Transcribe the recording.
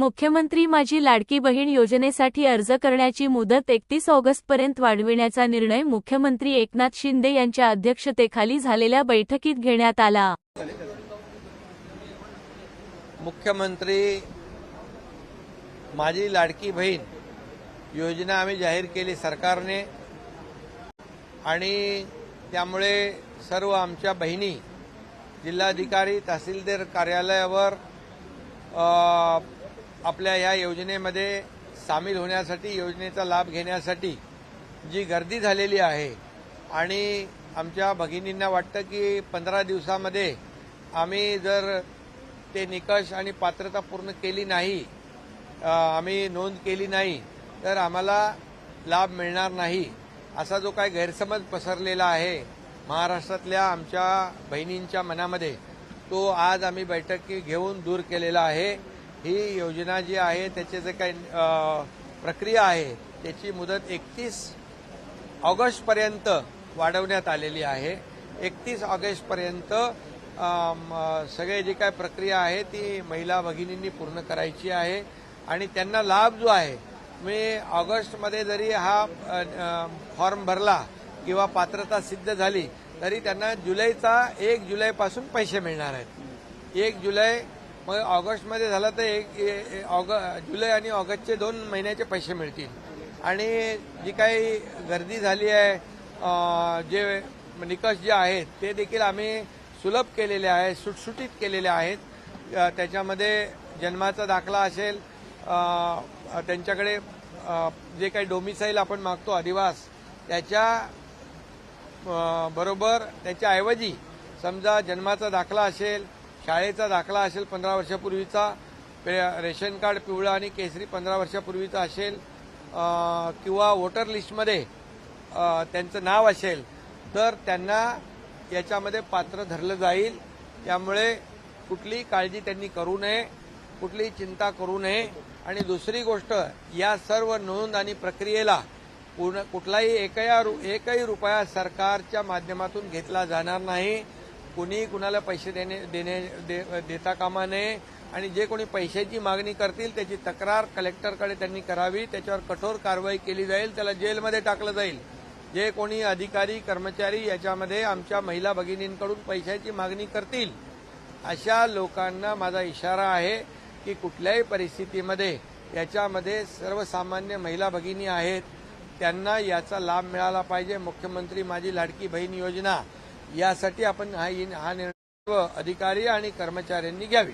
मुख्यमंत्री माझी लाडकी बहीण योजनेसाठी अर्ज करण्याची मुदत एकतीस ऑगस्टपर्यंत वाढविण्याचा निर्णय मुख्यमंत्री एकनाथ शिंदे यांच्या अध्यक्षतेखाली झालेल्या बैठकीत घेण्यात आला. मुख्यमंत्री माझी लाडकी बहीण योजना आम्ही जाहीर केली सरकारने. आणि त्यामुळे सर्व आमच्या बहिणी जिल्हाधिकारी तहसीलदार कार्यालयावर आपल्या या योजनेमध्ये सामील होण्यासाठी योजनेचा लाभ घेण्यासाठी जी गर्दी झालेली आहे आणि आमच्या भगिनींना वाटतं की पंधरा दिवसामध्ये आम्ही जर ते निकष आणि पात्रता पूर्ण केली नाही आम्ही नोंद केली नाही तर आम्हाला लाभ मिळणार नाही असा जो काही गैरसमज पसरलेला आहे महाराष्ट्रातल्या आमच्या बहिणींच्या मनामध्ये तो आज आम्ही बैठकी घेऊन दूर केलेला आहे. ही योजना जी आहे त्याचे जे काही प्रक्रिया आहे त्याची मुदत एकतीस ऑगस्टपर्यंत वाढवण्यात आलेली आहे. एकतीस ऑगस्टपर्यंत सगळे जी काय प्रक्रिया आहे ती महिला भगिनींनी पूर्ण करायची आहे. आणि त्यांना लाभ जो आहे मी ऑगस्टमध्ये जरी हा फॉर्म भरला किंवा पात्रता सिद्ध झाली तरी त्यांना जुलैचा एक जुलैपासून पैसे मिळणार आहेत. एक जुलै मग ऑगस्टमध्ये झालं तर एक ऑग जुलै आणि ऑगस्टचे दोन महिन्याचे पैसे मिळतील. आणि जी काही गर्दी झाली आहे जे निकष जे आहेत ते देखील आम्ही सुलभ केलेले आहेत सुटसुटीत केलेले आहेत. त्याच्यामध्ये जन्माचा दाखला असेल त्यांच्याकडे जे काही डोमिसाईल आपण मागतो अधिवास त्याच्या बरोबर त्याच्याऐवजी समजा जन्माचा दाखला असेल शाळेचा दाखला असेल पंधरा वर्षापूर्वीचा पे- रेशन कार्ड पिवळं आणि केसरी पंधरा वर्षापूर्वीचा असेल किंवा वोटर लिस्टमध्ये त्यांचं नाव असेल तर त्यांना याच्यामध्ये पात्र धरलं जाईल. त्यामुळे कुठलीही काळजी त्यांनी करू नये कुठलीही चिंता करू नये. आणि दुसरी गोष्ट या सर्व नोंद आणि प्रक्रियेला पूर्ण कुठलाही एकया रु- एकही रुपया सरकारच्या माध्यमातून घेतला जाणार नाही. कुणी कुणाला पैसे देणे देणे दे- देता कामा नये. आणि जे कोणी पैशाची मागणी करतील त्याची तक्रार कलेक्टरकडे त्यांनी करावी. त्याच्यावर कठोर कारवाई केली जाईल. त्याला जेलमध्ये टाकलं जाईल. जे कोणी अधिकारी कर्मचारी याच्यामध्ये आमच्या महिला भगिनींकडून पैशाची मागणी करतील अशा लोकांना माझा इशारा आहे की कुठल्याही परिस्थितीमध्ये याच्यामध्ये सर्वसामान्य महिला भगिनी आहेत. त्यांना याचा लाभ मिळाला पाहिजे. मुख्यमंत्री माझी लाडकी बहीण योजना. यासाठी आपण हा हा निर्णय अधिकारी आणि कर्मचाऱ्यांनी घ्यावी.